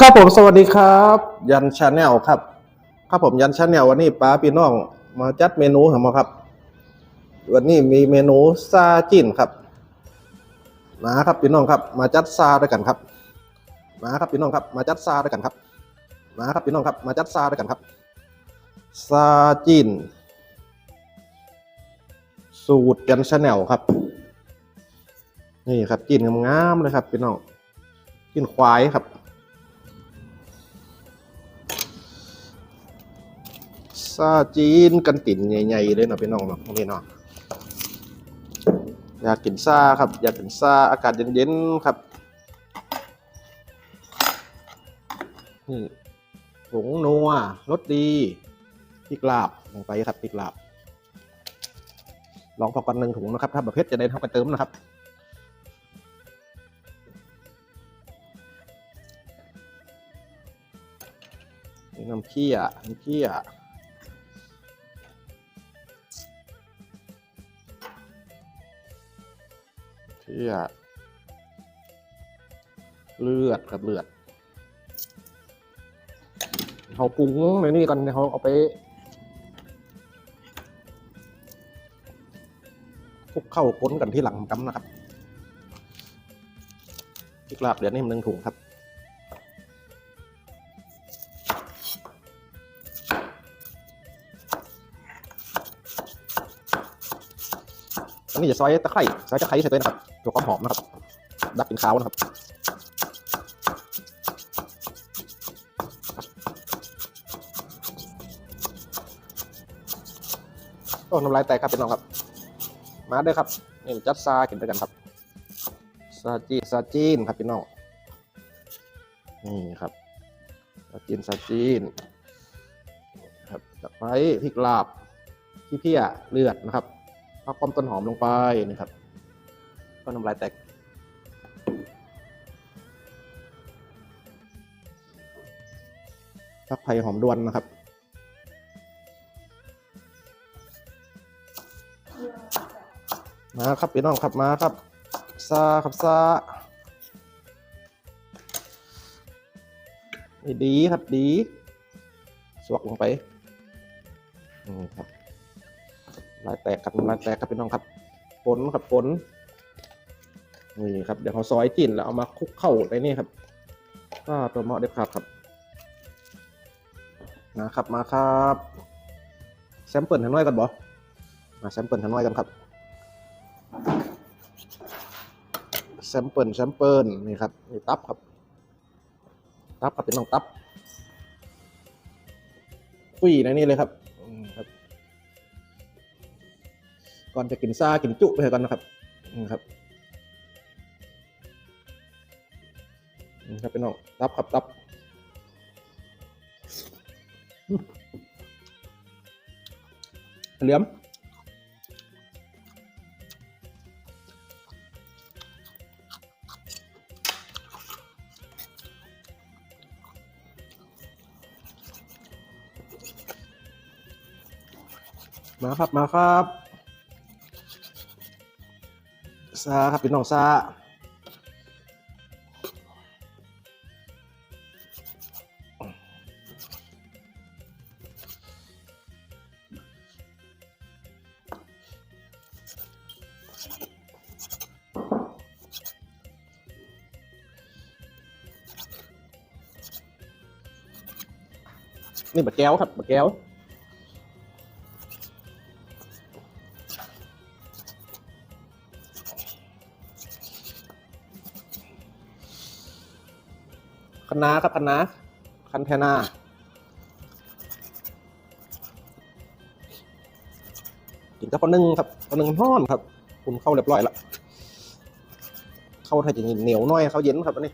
ครับผมสวัสดีครับ ยันชาแนลครับ ครับผมยันชาแนลวันนี้ป้าพี่น้องมาจัดเมนูของมาครับ วันนี้มีเมนูซาจิ้นครับ มาครับพี่น้องครับ มาจัดซาด้วยกันครับ มาครับพี่น้องครับ มาจัดซาด้วยกันครับ มาครับพี่น้องครับ มาจัดซาด้วยกันครับ ซาจิ้น สูตรยันชาแนลครับ นี่ครับจิ้นงามๆเลยครับพี่น้อง จิ้นควายครับ ซาจีนกันติ่นใหญ่ๆเลยเนาะพี่น้องเนาะนี่เนาะ อยากกินซาครับ อยากกินซาอากาศเย็นๆครับนี่ผงนัวรสดีพริกลาบลงไปครับพริกลาบ ลองพอกันหนึ่งถุงนะครับ ถ้าแบบเพชรจะได้เท่ากันเติมนะครับนี่น้ำเคี่ยน้ำเคี่ย เชื่อเลือดครับเลือดเขาปรุงในนี่กันเขาเอาไปคลุกเข้าก้นกันที่หลังกำนะครับพริกลาบเดี๋ยวนี้มันหนึ่งถุงครับ นนี้จะซอยตะไคร้ซอยตะไคร้ใส่ด้วยนะครับตัวความหอมนะครับ ดับกลินขาวนะครับโอ้น้ำลายแตกครับพี่น้องครับ มาเด้อครับนี่จัดซากินด้วยกันครับซาจีนซาจีนครับพี่น้องนี่ครับซาจีนซาจีนครับตะไคร้พริกลาบขี้เพี้ยเลือดนะครับ พักความต้นหอมลงไปนี่ครับก็น้ำลายแตกพักไผ่หอมดวนนะครับมาครับพี่น้องครับมาครับซาครับซาดีครับดี สวกลงไปอืมครับ ลายแตกครับลายแตกครับพี่น้องครับปนครับปนนี่ครับเดี๋ยวเขาซอยจิ้นแล้วเอามาคลุกเข้าในนี่ครับก็ตัวเหมาะเด็ดขาดครับนะครับมาครับแซมเปิลทันน้อยกันบ่มาแซมเปิลทันน้อยกันครับแซมเปิลแซมเปิลนี่ครับนี่ตับครับ ตับครับเป็นน้องตับคุยในนี่เลยครับ ก่อนจะกินซ่ากินจุไปก่อนนะครับนี่ครับนะครับพี่น้องรับครับรับเหลือมมาครับ มาครับ ซาครับพี่น้องซานี่บะแก้วครับบะแก้ว คณะครับคณะคันแทนากินกับข้าวนึ่งครับข้าวนึ่งห้อนครับ คุณเข้าเรียบร้อยแล้วเข้าถ้าจะเหนียวน้อยเข้าเย็นครับอันนี้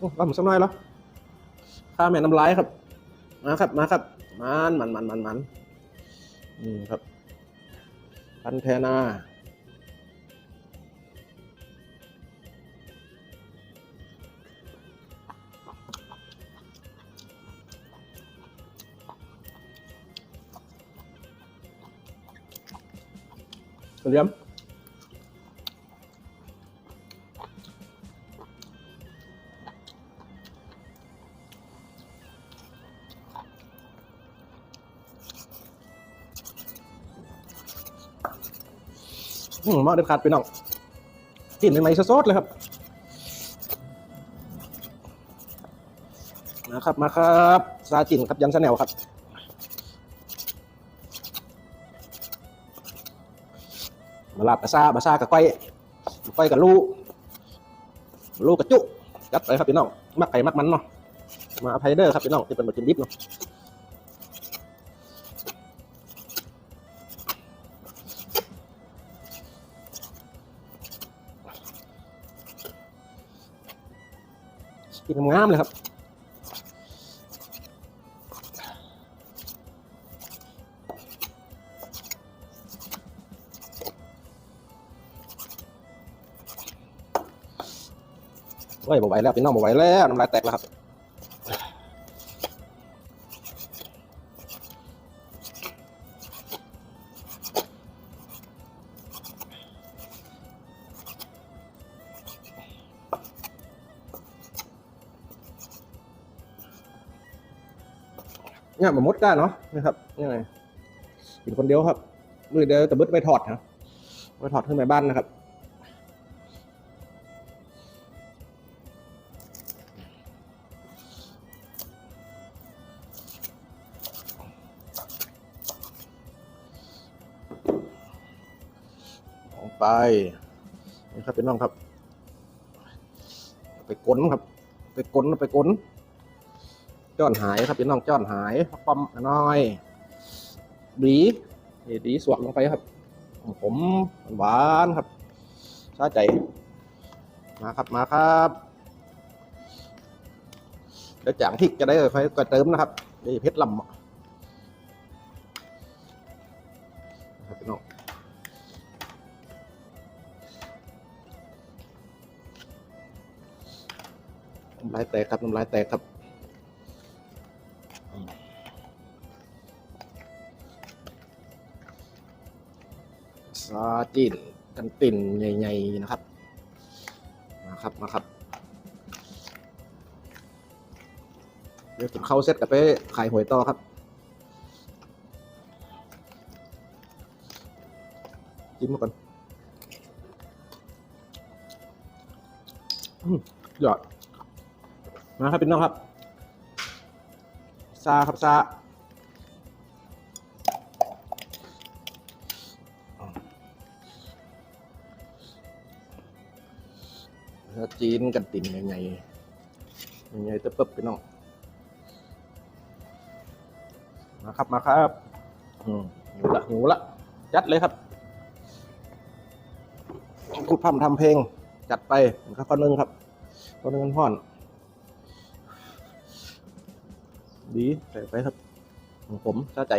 อื้อเราหมูสักหน่อยแล้วข้าแม่น้ำลายครับ มาครับ มาครับ มันมันมันมันมัน นี่ครับ พันแทนาเรียม มมาเด็ดขาดไปน้องกินในไม้สดๆเลยครับมาครับมาครับซาจินครับยันชาแนลครับมาลาบกระซาบาซากับก้อยกก้อยกับลูกลูกกับจุจัดไปครับพี่น้องมักไก่มักมันเนาะมาอภัยเดอร์ครับพี่น้องที่เป็นบทจินดิบเนาะ กินงามเลยครับโอ้ยบ่ไหวแล้วพี่น้องบ่ไหวแล้วน้ำลายแตกแล้วครับ เนี่ยมันมดได้เนาะนะครับยังไงกินคนเดียวครับมือเดียวแต่บึดไปถอดนะไปถอดขึ้นไปบ้านนะครับออกไปนี่ครับเป็นน้องครับ ไปกลนครับ ไปกลนไปกลน จ้อนหายครับเป็นน้องจ้อนหายปั๊มน้อยดีดีสวกลงไปครับ ผมหวานครับชาใจ มาครับมาครับเดี๋ยวจางที่จะได้ค่อยก็เติมนะครับนี่เพชรลำนะครับพี่น้องน้ำลายแตกครับน้ำลายแตกครับาจินกันติ่นใหญ่ๆนะครับ มาครับ มาครับเดี๋ยวผมเข้าเซตกับไปขายหวยต่อครับจิ้มมาก่อนอืมยอด มาครับเป็นน้องครับ ซาครับซา จีนกันติ่นใหญ่ๆใหญ่ๆตะปึ๊บเป็นน้องมาครับมาครับหิวละหิวละจัดเลยครับพูดพร่ำทำเพลง จัดไปครับข้อหนึ่งครับข้อหนึ่งมันพ่อน ดีใส่ไปครับของผมซาใจ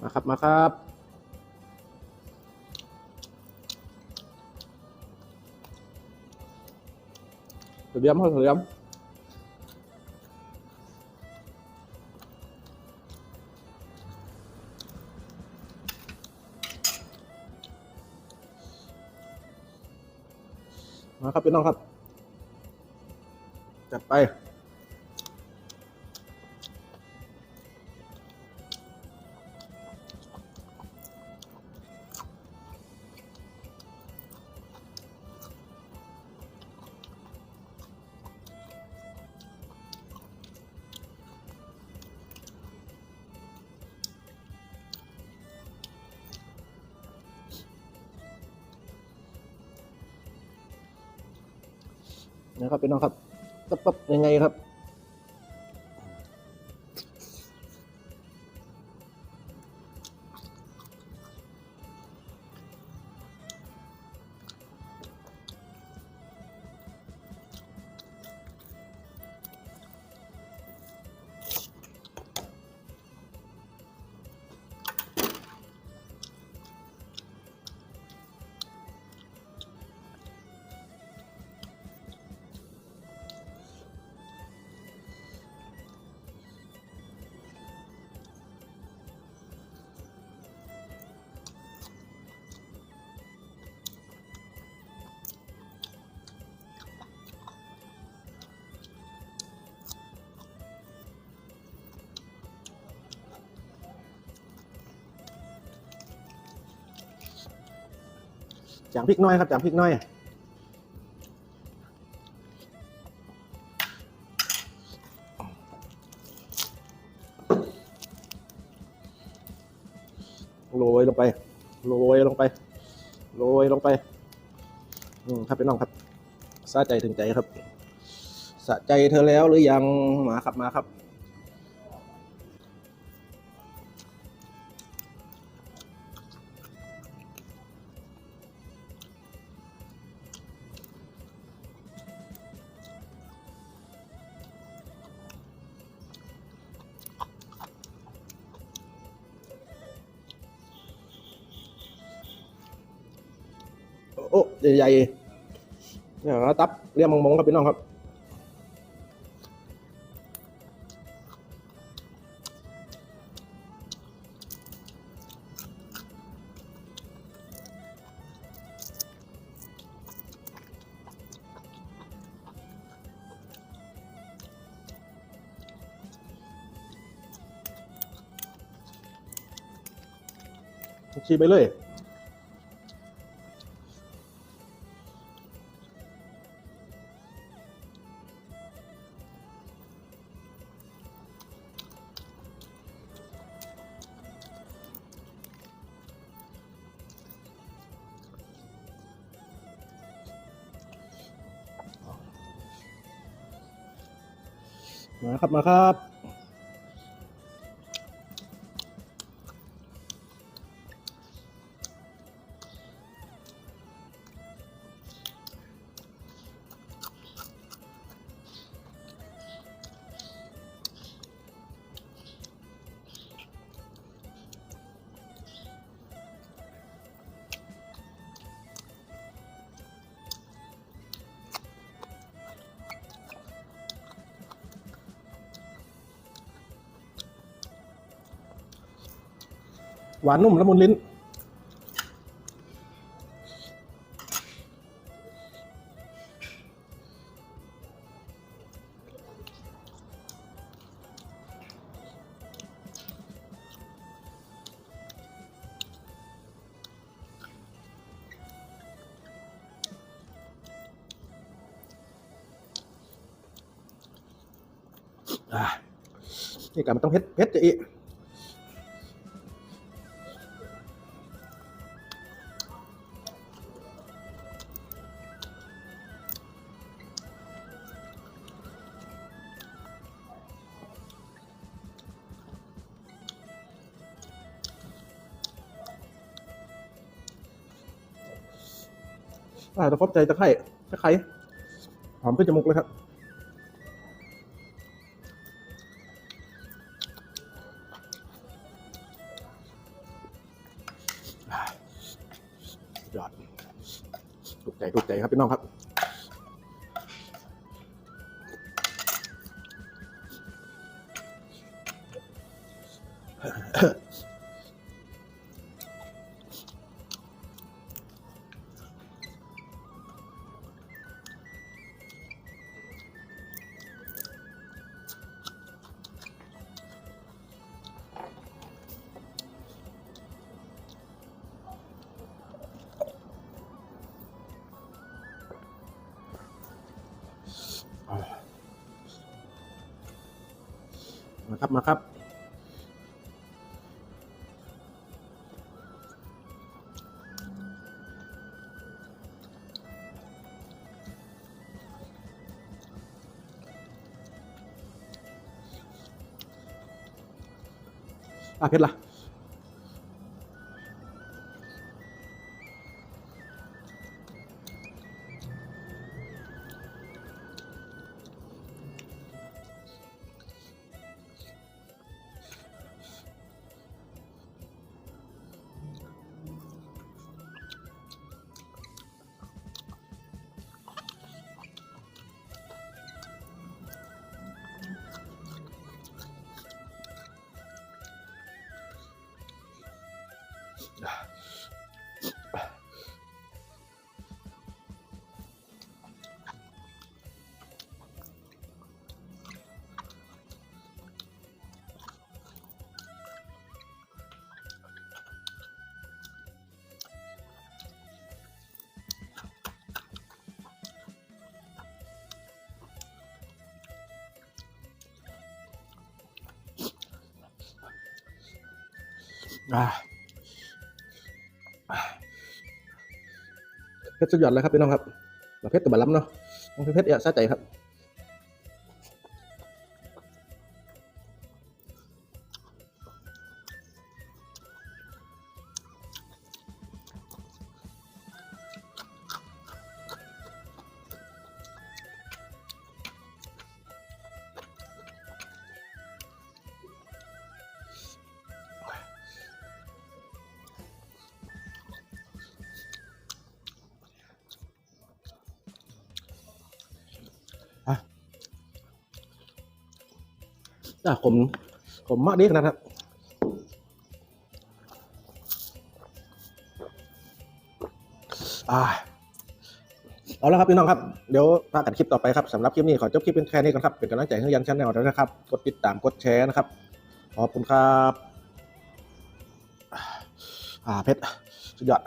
มาครับมาครับ เถื่อมครับเถื่อมมาครับพี่น้องครับ จัดไป นะครับพี่น้องครับปั๊บปั๊บยังไงครับ จางพริกน้อยครับจางพริกน้อยโรยลงไปโรยลงไปโรยลงไปอืมครับพี่น้องครับสะใจถึงใจครับสะใจเธอแล้วหรือยังมาครับมาครับ ใหญ่ๆเนี่ยตับเรียกมงมงครับพี่น้องครับชีไปเลย มาครับมาครับ หวานนุ่มละมุนลิ้น อะนี่กันมันต้องเผ็ดเผ็ดจะอีก คบใจตะไคร่ตะไคร่หอมขึ้นจมูกเลยครับอ่ายอดถูกใจถูกใจครับพี่น้องครับ ครับมาครับอะเพชรล่ะ เพชรสุดยอดเลยครับพี่น้องครับประเภทตัวบัลลัมเนาะต้องเป็นเพชรเอะซาใจครับ อะผมผมมากดีขนาดนั้นอ่าเอาละครับพี่น้องครับเดี๋ยวพากันคลิปต่อไปครับสำหรับคลิปนี้ขอจบคลิปเป็นแค่นี้ก่อนครับเป็นกำลังใจให้ยันชาแนลด้วยนะครับ กดติดตามกดแชร์นะครับขอบคุณครับ อ่าเพชรสุดยอด